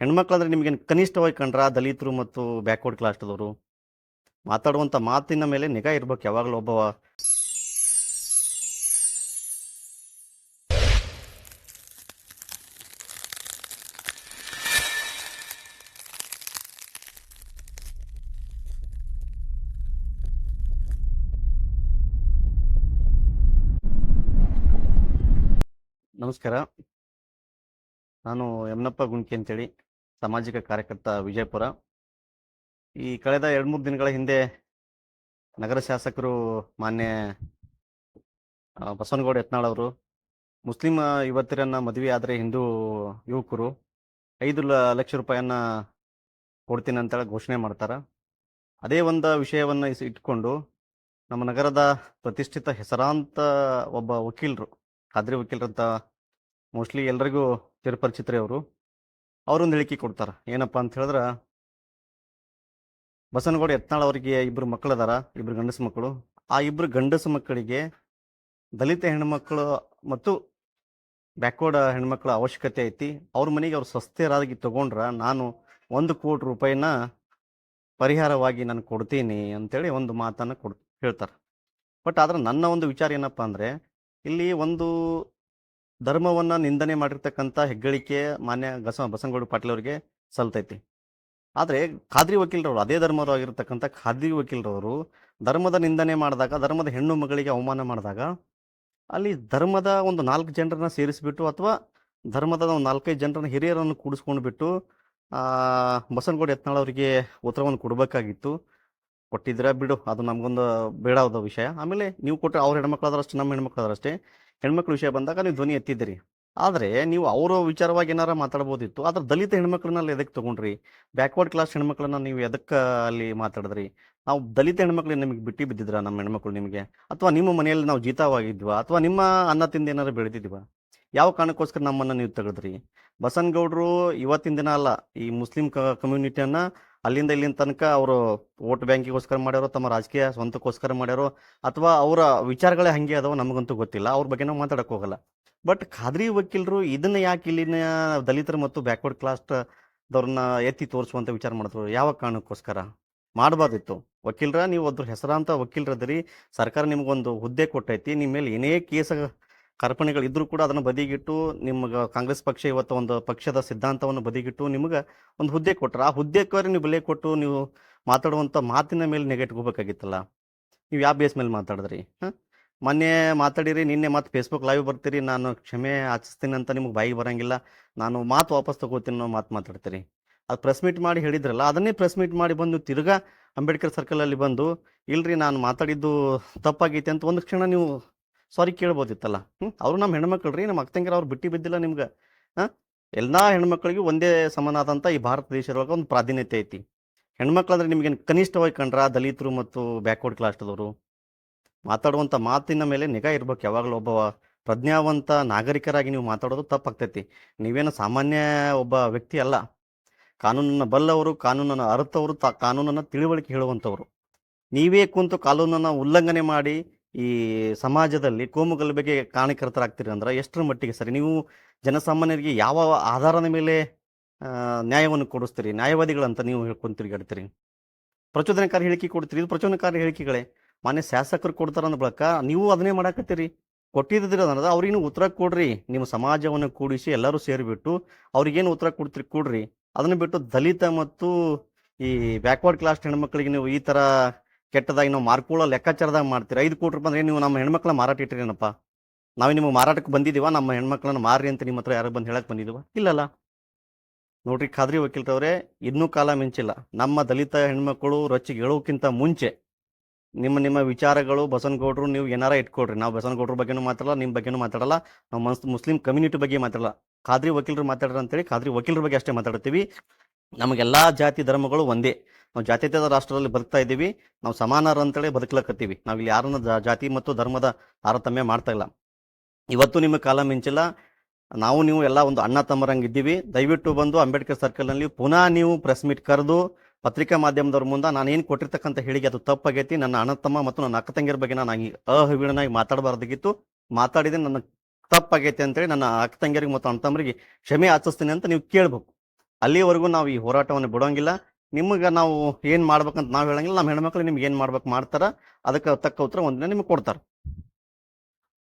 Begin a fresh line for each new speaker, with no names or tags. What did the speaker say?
ಹೆಣ್ಮಕ್ಳಂದ್ರೆ ನಿಮಗೆ ಕನಿಷ್ಠವಾಗಿ ಕಂಡ್ರ ದಲಿತರು ಮತ್ತು ಬ್ಯಾಕ್ವರ್ಡ್ ಕ್ಲಾಸ್ಟದವರು ಮಾತಾಡುವಂಥ ಮಾತಿನ ಮೇಲೆ ನಿಗಾ ಇರ್ಬೇಕು ಯಾವಾಗಲೂ ಒಬ್ಬವ. ನಮಸ್ಕಾರ. ನಾನು ಯಮನಪ್ಪ ಗುಣ್ಕಿ ಅಂತೇಳಿ. ಸಾಮಾಜಿಕ ಕಾರ್ಯಕರ್ತ ವಿಜಯಪುರ. ಈ ಕಳೆದ ಎರಡು ಮೂರು ದಿನಗಳ ಹಿಂದೆ ನಗರ ಶಾಸಕರು ಮಾನ್ಯ ಬಸವನಗೌಡ ಯತ್ನಾಳ್ ಅವರು, ಮುಸ್ಲಿಂ ಯುವತಿಯರನ್ನ ಮದುವೆ ಆದರೆ ಹಿಂದೂ ಯುವಕರು ಐದು ಲಕ್ಷ ರೂಪಾಯಿಯನ್ನ ಕೊಡ್ತೀನಿ ಅಂತೇಳಿ ಘೋಷಣೆ ಮಾಡ್ತಾರೆ. ಅದೇ ಒಂದು ವಿಷಯವನ್ನು ಇಟ್ಕೊಂಡು ನಮ್ಮ ನಗರದ ಪ್ರತಿಷ್ಠಿತ ಹೆಸರಾಂತ ಒಬ್ಬ ವಕೀಲರು, ಖಾದ್ರಿ ವಕೀಲರಂತ ಮೋಸ್ಟ್ಲಿ ಎಲ್ರಿಗೂ ಚಿರಪರಿಚಿತರೇ ಅವರು ಅವರೊಂದು ಹೇಳಿಕೆ ಕೊಡ್ತಾರೆ. ಏನಪ್ಪ ಅಂತ ಹೇಳಿದ್ರೆ ಬಸನಗೌಡ ಯತ್ನಾಳ್ ಅವರಿಗೆ ಇಬ್ಬರು ಮಕ್ಕಳದಾರ ಇಬ್ಬರು ಗಂಡಸು ಮಕ್ಕಳು. ಆ ಇಬ್ಬರು ಗಂಡಸು ಮಕ್ಕಳಿಗೆ ದಲಿತ ಹೆಣ್ಮಕ್ಳು ಮತ್ತು ಬ್ಯಾಕ್ವರ್ಡ್ ಹೆಣ್ಮಕ್ಳ ಅವಶ್ಯಕತೆ ಐತಿ. ಅವ್ರ ಮನೆಗೆ ಅವ್ರು ಸ್ವಸ್ಥರಾಗಿ ತಗೊಂಡ್ರೆ ನಾನು ಒಂದು ಕೋಟಿ ರೂಪಾಯಿನ ಪರಿಹಾರವಾಗಿ ನಾನು ಕೊಡ್ತೀನಿ ಅಂತೇಳಿ ಒಂದು ಮಾತನ್ನು ಕೊಡ್ ಹೇಳ್ತಾರೆ. ಬಟ್ ಆದ್ರೆ ನನ್ನ ಒಂದು ವಿಚಾರ ಏನಪ್ಪ ಅಂದರೆ, ಇಲ್ಲಿ ಒಂದು ಧರ್ಮವನ್ನ ನಿಂದನೆ ಮಾಡಿರ್ತಕ್ಕಂಥ ಹೆಗ್ಗಳಿಕೆ ಮಾನ್ಯ ಗಸ ಬಸನಗೌಡ ಪಾಟೀಲ್ ಅವರಿಗೆ ಸಲ್ತೈತಿ. ಆದರೆ ಖಾದ್ರಿ ವಕೀಲರವರು, ಅದೇ ಧರ್ಮವಾಗಿರ್ತಕ್ಕಂಥ ಖಾದ್ರಿ ವಕೀಲರವರು ಧರ್ಮದ ನಿಂದನೆ ಮಾಡಿದಾಗ, ಧರ್ಮದ ಹೆಣ್ಣು ಮಗಳಿಗೆ ಅವಮಾನ ಮಾಡಿದಾಗ, ಅಲ್ಲಿ ಧರ್ಮದ ಒಂದು ನಾಲ್ಕು ಜನರನ್ನ ಸೇರಿಸಿಬಿಟ್ಟು ಅಥವಾ ಧರ್ಮದ ಒಂದು ನಾಲ್ಕೈದು ಜನರನ್ನ ಹಿರಿಯರನ್ನು ಕೂಡಿಸ್ಕೊಂಡು ಬಿಟ್ಟು ಬಸನಗೌಡ ಯತ್ನಾಳ್ ಅವರಿಗೆ ಉತ್ತರವನ್ನು ಕೊಡಬೇಕಾಗಿತ್ತು. ಕೊಟ್ಟಿದ್ರೆ ಬಿಡು, ಅದು ನಮಗೊಂದು ಬೇಡವಾದ ವಿಷಯ. ಆಮೇಲೆ ನೀವು ಕೊಟ್ಟರೆ ಅವ್ರ ಹೆಣ್ಮಕ್ಳಾದ್ರಷ್ಟೇ, ನಮ್ಮ ಹೆಣ್ಮಕ್ಳಾದ್ರಷ್ಟೇ. ಹೆಣ್ಮಕ್ಳ ವಿಷಯ ಬಂದಾಗ ನೀವು ಧ್ವನಿ ಎತ್ತಿದ್ದೀರಿ. ಆದರೆ ನೀವು ಅವರ ವಿಚಾರವಾಗಿ ಏನಾರ ಮಾತಾಡ್ಬೋದಿತ್ತು, ಆದ್ರೆ ದಲಿತ ಹೆಣ್ಮಕ್ಳನ್ನಲ್ಲಿ ಎದಕ್ಕೆ ತಗೊಂಡ್ರಿ? ಬ್ಯಾಕ್ವರ್ಡ್ ಕ್ಲಾಸ್ ಹೆಣ್ಮಕ್ಳನ್ನ ನೀವು ಎದಕ್ಕೆ ಅಲ್ಲಿ ಮಾತಾಡಿದ್ರಿ? ನಾವು ದಲಿತ ಹೆಣ್ಮಕ್ಳು ನಿಮಗೆ ಬಿಟ್ಟು ಬಿದ್ದಿದ್ರ ನಮ್ಮ ಹೆಣ್ಮಕ್ಳು ನಿಮಗೆ? ಅಥವಾ ನಿಮ್ಮ ಮನೆಯಲ್ಲಿ ನಾವು ಜೀತವಾಗಿದ್ವಾ? ಅಥವಾ ನಿಮ್ಮ ಅನ್ನ ತಿಂದ ಏನಾರು ಬೆಳೆದಿದ್ವಾ? ಯಾವ ಕಾರಣಕ್ಕೋಸ್ಕರ ನಮ್ಮನ್ನು ನೀವು ತೆಗೆದ್ರಿ? ಬಸನಗೌಡರು ಇವತ್ತಿನ ದಿನ ಅಲ್ಲ, ಈ ಮುಸ್ಲಿಂ ಕಮ್ಯುನಿಟಿಯನ್ನ ಅಲ್ಲಿಂದ ಇಲ್ಲಿನ ತನಕ ಅವರು ವೋಟ್ ಬ್ಯಾಂಕಿಗೋಸ್ಕರ ಮಾಡ್ಯಾರೋ, ತಮ್ಮ ರಾಜಕೀಯ ಸ್ವಂತಕ್ಕೋಸ್ಕರ ಮಾಡ್ಯಾರೋ, ಅಥವಾ ಅವರ ವಿಚಾರಗಳೇ ಹಂಗೆ ಅದಾವ ನಮಗಂತೂ ಗೊತ್ತಿಲ್ಲ. ಅವ್ರ ಬಗ್ಗೆ ನಾವು ಮಾತಾಡಕ್ಕೆ ಹೋಗಲ್ಲ. ಬಟ್ ಖಾದ್ರಿ ವಕೀಲರು ಇದನ್ನ ಯಾಕೆ ಇಲ್ಲಿನ ದಲಿತರು ಮತ್ತು ಬ್ಯಾಕ್ವರ್ಡ್ ಕ್ಲಾಸ್ ದವ್ರನ್ನ ಎತ್ತಿ ತೋರಿಸುವಂತ ವಿಚಾರ ಮಾಡಿದ್ರು ಯಾವ ಕಾರಣಕ್ಕೋಸ್ಕರ? ಮಾಡಬಾರ್ದಿತ್ತು. ವಕೀಲರ, ನೀವು ಅದ್ರ ಹೆಸರಾಂತ ವಕೀಲರದ್ರಿ. ಸರ್ಕಾರ ನಿಮ್ಗೊಂದು ಹುದ್ದೆ ಕೊಟ್ಟೈತಿ. ನಿಮ್ಮ ಮೇಲೆ ಏನೇ ಕೇಸ ಕರ್ಪಣೆಗಳು ಇದ್ರೂ ಕೂಡ ಅದನ್ನು ಬದಿಗಿಟ್ಟು ನಿಮ್ಗೆ ಕಾಂಗ್ರೆಸ್ ಪಕ್ಷ ಇವತ್ತು ಒಂದು ಪಕ್ಷದ ಸಿದ್ಧಾಂತವನ್ನು ಬದಿಗಿಟ್ಟು ನಿಮ್ಗೆ ಒಂದು ಹುದ್ದೆ ಕೊಟ್ಟರು ಆ ಹುದ್ದೆಕ್ಕೆ ನೀವು ಬೆಲೆ ಕೊಟ್ಟು ನೀವು ಮಾತಾಡುವಂಥ ಮಾತಿನ ಮೇಲೆ ನೆಗೆಟ್ಕೋಬೇಕಾಗಿತ್ತಲ್ಲ ನೀವು ಯಾವ ಬೇಸ್ ಮೇಲೆ ಮಾತಾಡಿದ್ರಿ? ಹಾಂ? ಮೊನ್ನೆ ಮಾತಾಡಿರಿ, ನಿನ್ನೆ ಮತ್ತೆ ಫೇಸ್ಬುಕ್ ಲೈವ್ ಬರ್ತೀರಿ, ನಾನು ಕ್ಷಮೆ ಆಚಿಸ್ತೀನಿ ಅಂತ ನಿಮ್ಗೆ ಬಾಯಿಗೆ ಬರೋಂಗಿಲ್ಲ. ನಾನು ಮಾತು ವಾಪಸ್ ತಗೋತೀನಿ ಅನ್ನೋ ಮಾತು ಮಾತಾಡ್ತೀರಿ. ಅದು ಪ್ರೆಸ್ ಮೀಟ್ ಮಾಡಿ ಹೇಳಿದ್ರಲ್ಲ, ಅದನ್ನೇ ಪ್ರೆಸ್ ಮೀಟ್ ಮಾಡಿ ಬಂದು ತಿರ್ಗಾ ಅಂಬೇಡ್ಕರ್ ಸರ್ಕಲಲ್ಲಿ ಬಂದು, ಇಲ್ರಿ ನಾನು ಮಾತಾಡಿದ್ದು ತಪ್ಪಾಗೈತೆ ಅಂತ ಒಂದು ಕ್ಷಣ ನೀವು ಸಾರಿ ಕೇಳ್ಬೋದಿತ್ತಲ್ಲ. ಹ್ಞೂ ಅವರು ನಮ್ಮ ಹೆಣ್ಮಕ್ಳು ರೀ, ನಮ್ಮ ಅಕ್ಕಂಗಿರ ಅವ್ರು ಬಿಟ್ಟು ಬಿದ್ದಿಲ್ಲ ನಿಮ್ಗೆ. ಹಾಂ, ಎಲ್ಲ ಹೆಣ್ಮಕ್ಳಿಗೂ ಒಂದೇ ಸಮನಾದಂಥ ಈ ಭಾರತ ದೇಶದೊಳಗೆ ಒಂದು ಪ್ರಾಧಾನ್ಯತೆ ಐತಿ. ಹೆಣ್ಮಕ್ಳಂದ್ರೆ ನಿಮಗೆ ಕನಿಷ್ಠವಾಗಿ ಕಂಡ್ರ ದಲಿತರು ಮತ್ತು ಬ್ಯಾಕ್ವರ್ಡ್ ಕ್ಲಾಸ್ದವರು. ಮಾತಾಡುವಂಥ ಮಾತಿನ ಮೇಲೆ ನಿಗಾ ಇರ್ಬೇಕು ಯಾವಾಗಲೂ ಒಬ್ಬ ಪ್ರಜ್ಞಾವಂತ ನಾಗರಿಕರಾಗಿ ನೀವು ಮಾತಾಡೋದು ತಪ್ಪಾಗ್ತೈತಿ. ನೀವೇನು ಸಾಮಾನ್ಯ ಒಬ್ಬ ವ್ಯಕ್ತಿ ಅಲ್ಲ. ಕಾನೂನನ್ನು ಬಲ್ಲವರು, ಕಾನೂನನ್ನು ಅರ್ಥವರು ತಾ, ಕಾನೂನನ್ನು ತಿಳುವಳಿಕೆ ಹೇಳುವಂಥವ್ರು. ನೀವೇ ಕುಂತು ಕಾನೂನನ್ನು ಉಲ್ಲಂಘನೆ ಮಾಡಿ ಈ ಸಮಾಜದಲ್ಲಿ ಕೋಮುಗಲಭೆಗೆ ಕಾರಣಕರ್ತರಾಗ್ತೀರಿ ಅಂದ್ರೆ ಎಷ್ಟರ ಮಟ್ಟಿಗೆ ಸರಿ? ನೀವು ಜನಸಾಮಾನ್ಯರಿಗೆ ಯಾವ ಆಧಾರದ ಮೇಲೆ ನ್ಯಾಯವನ್ನು ಕೊಡಿಸ್ತೀರಿ? ನ್ಯಾಯವಾದಿಗಳಂತ ನೀವು ಹೇಳ್ಕೊಂಡು ತಿರುಗಾಡ್ತೀರಿ? ಪ್ರಚೋದನಕಾರಿ ಹೇಳಿಕೆ ಕೊಡ್ತೀರಿ? ಇದು ಪ್ರಚೋದನಕಾರಿ ಹೇಳಿಕೆಗಳೇ. ಮಾನ್ಯ ಶಾಸಕರು ಕೊಡ್ತಾರ ಅಂದ ಬಳಕ ನೀವು ಅದನ್ನೇ ಮಾಡಾಕತ್ತೀರಿ. ಕೊಟ್ಟಿದ್ದೀರಿ ಅನ್ನೋದು ಅವ್ರಿಗೇನು ಉತ್ತರ ಕೊಡ್ರಿ? ನಿಮ್ಮ ಸಮಾಜವನ್ನು ಕೂಡಿಸಿ ಎಲ್ಲರೂ ಸೇರಿಬಿಟ್ಟು ಅವ್ರಿಗೇನು ಉತ್ತರ ಕೊಡ್ತೀರಿ, ಕೊಡ್ರಿ. ಅದನ್ನು ಬಿಟ್ಟು ದಲಿತ ಮತ್ತು ಈ ಬ್ಯಾಕ್ವರ್ಡ್ ಕ್ಲಾಸ್ ಹೆಣ್ಮಕ್ಳಿಗೆ ನೀವು ಈ ತರ ಕೆಟ್ಟದಾಗಿ ನಾವು ಮಾರ್ಕೊಳ್ಳೋ ಲೆಕ್ಕಾಚಾರದಾಗ ಮಾಡ್ತೀರಿ. ಐದು ಕೋಟಿ ರೂಪಾಯಿ ಅಂದ್ರೆ ನೀವು ನಮ್ಮ ಹೆಣ್ಮಕ್ಳ ಮಾರಾಟ ಇಟ್ಟಿರೇನಪ್ಪ? ನಾವು ನಿಮಗೆ ಮಾರಾಟಕ್ಕೆ ಬಂದಿದ್ದೀವ? ನಮ್ಮ ಹೆಣ್ಮಕ್ಳನ್ನ ಮಾರ್ರಿ ಅಂತ ನಿಮ್ಮ ಹತ್ರ ಯಾರು ಬಂದು ಹೇಳಕ್ಕೆ ಬಂದಿದ್ದೀವ? ಇಲ್ಲಲ್ಲ. ನೋಡ್ರಿ ಖಾದ್ರಿ ವಕೀಲ್ರವ್ರೆ, ಇನ್ನೂ ಕಾಲ ಮಿಂಚಿಲ್ಲ. ನಮ್ಮ ದಲಿತ ಹೆಣ್ಮಕ್ಳು ರೊಚ್ಚಿಗೆ ಹೇಳೋಕ್ಕಿಂತ ಮುಂಚೆ ನಿಮ್ಮ ನಿಮ್ಮ ವಿಚಾರಗಳು ಬಸವನಗೌಡರು ನೀವು ಏನಾರ ಇಟ್ಕೊಡ್ರಿ. ನಾವು ಬಸನಗೌಡ್ರ ಬಗ್ಗೆನೂ ಮಾತಾಡಲ್ಲ ನಿಮ್ಮ ಬಗ್ಗೆನೂ ಮಾತಾಡಲ್ಲ. ನಾವು ಮನ್ಸ್ ಮುಸ್ಲಿಂ ಕಮ್ಯುನಿಟಿ ಬಗ್ಗೆ ಮಾತಾಡಲ್ಲ. ಖಾದ್ರಿ ವಕೀಲರು ಮಾತಾಡ್ರಿ ಅಂತೇಳಿ ಖಾದ್ರಿ ವಕೀಲರ ಬಗ್ಗೆ ಅಷ್ಟೇ ಮಾತಾಡ್ತೀವಿ. ನಮಗೆಲ್ಲಾ ಜಾತಿ ಧರ್ಮಗಳು ಒಂದೇ. ನಾವು ಜಾತ್ಯತೀತ ರಾಷ್ಟ್ರದಲ್ಲಿ ಬದುಕ್ತಾ ಇದ್ದೀವಿ. ನಾವು ಸಮಾನರು ಅಂತೇಳಿ ಬದುಕ್ಲಕತ್ತೀವಿ. ನಾವು ಇಲ್ಲಿ ಯಾರನ್ನ ಜಾತಿ ಮತ್ತು ಧರ್ಮದ ತಾರತಮ್ಯ ಮಾಡ್ತಾ ಇಲ್ಲ. ಇವತ್ತು ನಿಮ್ಮ ಕಾಲ ಮಿಂಚಿಲ್ಲ. ನಾವು ನೀವು ಎಲ್ಲ ಒಂದು ಅಣ್ಣ ತಮ್ಮರಂಗಿದ್ದೀವಿ ದಯವಿಟ್ಟು ಬಂದು ಅಂಬೇಡ್ಕರ್ ಸರ್ಕಲ್ನಲ್ಲಿ ಪುನಃ ನೀವು ಪ್ರೆಸ್ ಮೀಟ್ ಕರೆದು ಪತ್ರಿಕಾ ಮಾಧ್ಯಮದವ್ರ ಮುಂದೆ ನಾನು ಏನು ಕೊಟ್ಟಿರ್ತಕ್ಕಂಥ ಹೇಳಿಕೆ ಅದು ತಪ್ಪಾಗೈತಿ. ನನ್ನ ಅಣ್ಣ ತಮ್ಮ ಮತ್ತು ನನ್ನ ಅಕ್ಕ ತಂಗಿಯರ ಬಗ್ಗೆ ನಾನು ಹಂಗೆ ಅಹವಿಳನಾಗಿ ಮಾತಾಡಬಾರ್ದಾಗಿತ್ತು. ಮಾತಾಡಿದೆ ನನ್ನ ತಪ್ಪಾಗೈತಿ ಅಂತೇಳಿ ನನ್ನ ಅಕ್ಕ ತಂಗಿಯರಿಗೆ ಮತ್ತು ಅಣ್ಣ ತಮ್ಮರಿಗೆ ಕ್ಷಮೆ ಆಚರಿಸ್ತೀನಿ ಅಂತ ನೀವು ಕೇಳ್ಬೇಕು. ಅಲ್ಲಿವರೆಗೂ ನಾವು ಈ ಹೋರಾಟವನ್ನು ಬಿಡೋಂಗಿಲ್ಲ. ನಿಮಗೆ ನಾವು ಏನು ಮಾಡ್ಬೇಕಂತ ನಾವು ಹೇಳಂಗಿಲ್ಲ. ನಮ್ಮ ಹೆಣ್ಮಕ್ಳು ನಿಮ್ಗೆ ಏನು ಮಾಡ್ಬೇಕು ಮಾಡ್ತಾರ. ಅದಕ್ಕೆ ತಕ್ಕ ಉತ್ತರ ಒಂದಿನ ನಿಮ್ಗೆ ಕೊಡ್ತಾರೆ.